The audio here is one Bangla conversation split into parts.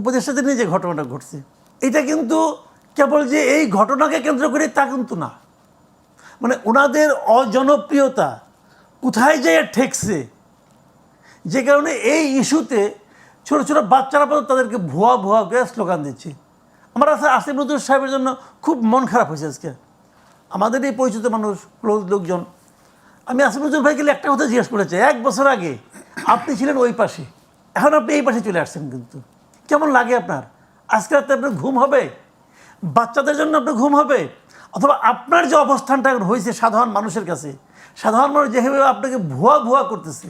উপদেষ্টাদের নিয়ে যে ঘটনাটা ঘটছে, এটা কিন্তু কেবল যে এই ঘটনাকে কেন্দ্র করে তা কিন্তু না। মানে ওনাদের অজনপ্রিয়তা কোথায় যেয়ে ঠেকছে, যে কারণে এই ইস্যুতে ছোট ছোট বাচ্চারা পর্যন্ত তাদেরকে ভুয়া ভুয়া করে স্লোগান দিচ্ছে। আমার আছে আসিফ নজরুল সাহেবের জন্য খুব মন খারাপ হয়েছে আজকে। আমাদের এই পরিচিত মানুষ, ক্লোজ লোকজন। আমি আসিফ নজরুল ভাইকে একটা কথা জিজ্ঞেস করেছি, এক বছর আগে আপনি ছিলেন ওই পাশে, এখন আপনি এই পাশে চলে আসছেন কিন্তু। কেমন লাগে আপনার? আজকে রাতে আপনার ঘুম হবে? বাচ্চাদের জন্য আপনার ঘুম হবে? অথবা আপনার যে অবস্থানটা হয়েছে সাধারণ মানুষের কাছে, সাধারণ মানুষ যেভাবে আপনাকে ভুয়া ভুয়া করতেছে,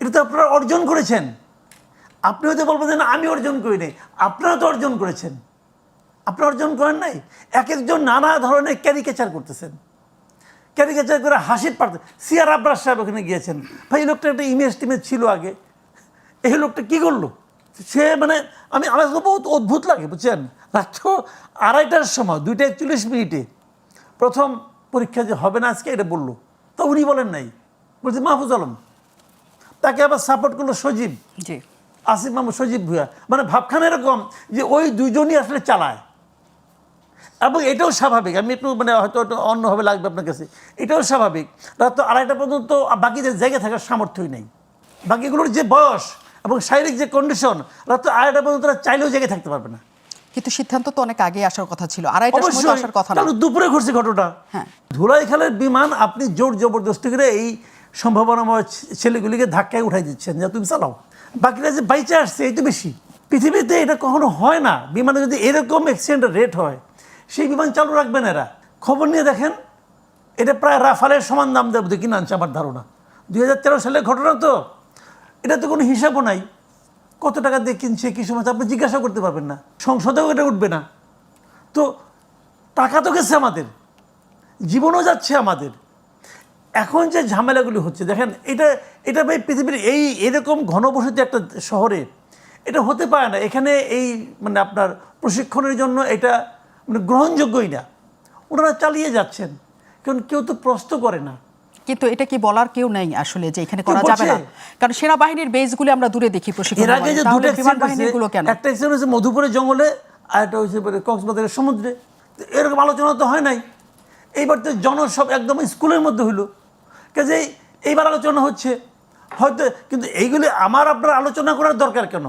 এটা তো আপনারা অর্জন করেছেন। আপনি হয়তো বলবেন যে না, আমি অর্জন করি নাই। আপনারা তো অর্জন করেছেন। আপনি অর্জন করেন নাই? এক একজন নানা ধরনের ক্যারিকেচার করতেছেন। ক্যারিকেচার করে হাসির পারতে সিয়ার আব্রাস সাহেব ওখানে গিয়েছেন। ভাই, এই লোকটা একটা ইমেজ টিমেজ ছিল আগে। এই লোকটা কী করল? সে মানে আমি আমার বহুত অদ্ভুত লাগে বুঝছেন? রাত্র আড়াইটার সময় দুইটা একচল্লিশ মিনিটে। প্রথম পরীক্ষা যে হবে না আজকে এটা বলল। তো উনি বলেন নাই। বলছে মাহফুজ আলম তাকে আবার সাপোর্ট করল সজীব। জি। আসিফ মাহমুদ সজীব ভুয়া মানে ভাবখানা এরকম যে ওই দুইজনই আসলে চালায়। এবং এটাও স্বাভাবিক। আমি একটু মানে হয়তো একটু অন্যভাবে লাগবে আপনার কাছে। এটাও স্বাভাবিক। রাত আড়াইটা পর্যন্ত বাকিদের জায়গায় থাকার সামর্থ্যই নেই। বাকিগুলোর যে বয়স এবং শারীরিক যে কন্ডিশন রাত আড়াইটা পর্যন্ত তারা চাইলেও জায়গায় থাকতে পারবে না। কিন্তু সিদ্ধান্ত তো অনেক আগে আসার কথা ছিল। আড়াইটার সময় আসার কথা না। দুপুরে ঘটছে ঘটনা হ্যাঁ। ধুলাই খালের বিমান আপনি জোর জবরদস্তি করে এই সম্ভাবনাময় ছেলেগুলিকে ধাক্কায় উঠাই দিচ্ছেন। যে তুমি চালাও। বাকিরা যে বাইচে আসছে এই তো বেশি। পৃথিবীতে এটা কখনো হয় না। বিমানে যদি এরকম অ্যাক্সিডেন্টের রেট হয় সেই বিমান চালু রাখবেন এরা। খবর নিয়ে দেখেন এটা প্রায় রাফালের সমান দাম দেবে কিনা আনছে আমার ধারণা। দুই হাজার তেরো সালের ঘটনা তো। এটা তো কোনো হিসাবও নাই। কত টাকা দিয়ে কিনছে, কী সময় আপনি জিজ্ঞাসা করতে পারবেন না। সংসদেও এটা উঠবে না। তো টাকা তো গেছে আমাদের। জীবনও যাচ্ছে আমাদের। এখন যে ঝামেলাগুলি হচ্ছে, দেখেন, এটা এটা ভাই পৃথিবীর এই এরকম ঘনবসতি একটা শহরে, এটা হতে পারে না। এখানে এই মানে আপনার প্রশিক্ষণের জন্য এটা মানে গ্রহণযোগ্যই না। ওনারা চালিয়ে যাচ্ছেন। কারণ কেউ তো প্রশ্ন করে না। কিন্তু এটা কি বলার কেউ নেই আসলে যে এখানে করা যাবে না? কারণ সেনাবাহিনীর বেসগুলি আমরা দূরে দেখি প্রশিক্ষণ বিমান বাহিনীগুলো কেন? একটা অ্যাক্সিডেন্ট হয়েছে মধুপুরের জঙ্গলে আর একটা হয়েছে কক্সবাজারের সমুদ্রে। এরকম আলোচনা তো হয় নাই। এইবার তো জনসব একদম স্কুলের মধ্যে হইল। কাজেই এইবার আলোচনা হচ্ছে। হয়তো কিন্তু এইগুলি আমার আপনার আলোচনা করার দরকার কেন?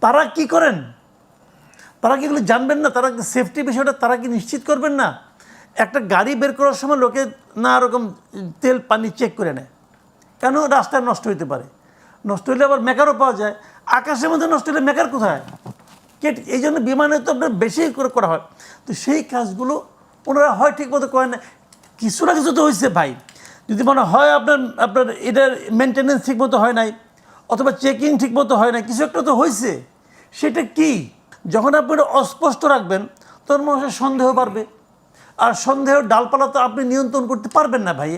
তারা কি করেন? তারা কি এগুলো জানবেন না? তারা সেফটি বিষয়টা তারা কি নিশ্চিত করবেন না? একটা গাড়ি বের করার সময় লোকে না রকম তেল, পানি চেক করে নেয়। কেন? রাস্তায় নষ্ট হইতে পারে। নষ্ট হলে আবার মেকারও পাওয়া যায়। আকাশের মধ্যে নষ্ট হলে মেকার কোথায়? কে এই জন্য বিমানে তো আপনার বেশি করে করা হয়। তো সেই কাজগুলো ওনারা হয় ঠিক মতো করেন না। কিছু না কিছু তো হয়েছে ভাই। যদি মনে হয় আপনার আপনার এটার মেনটেনেন্স ঠিক মতো হয় নাই, অথবা চেকিং ঠিক মতো হয় নাই, কিছু একটা তো হয়েছে সেটা কি? যখন আপনি অস্পষ্ট রাখবেন, তখন মানুষের সন্দেহ বাড়বে। আর সন্দেহের ডালপালা তো আপনি নিয়ন্ত্রণ করতে পারবেন না ভাই।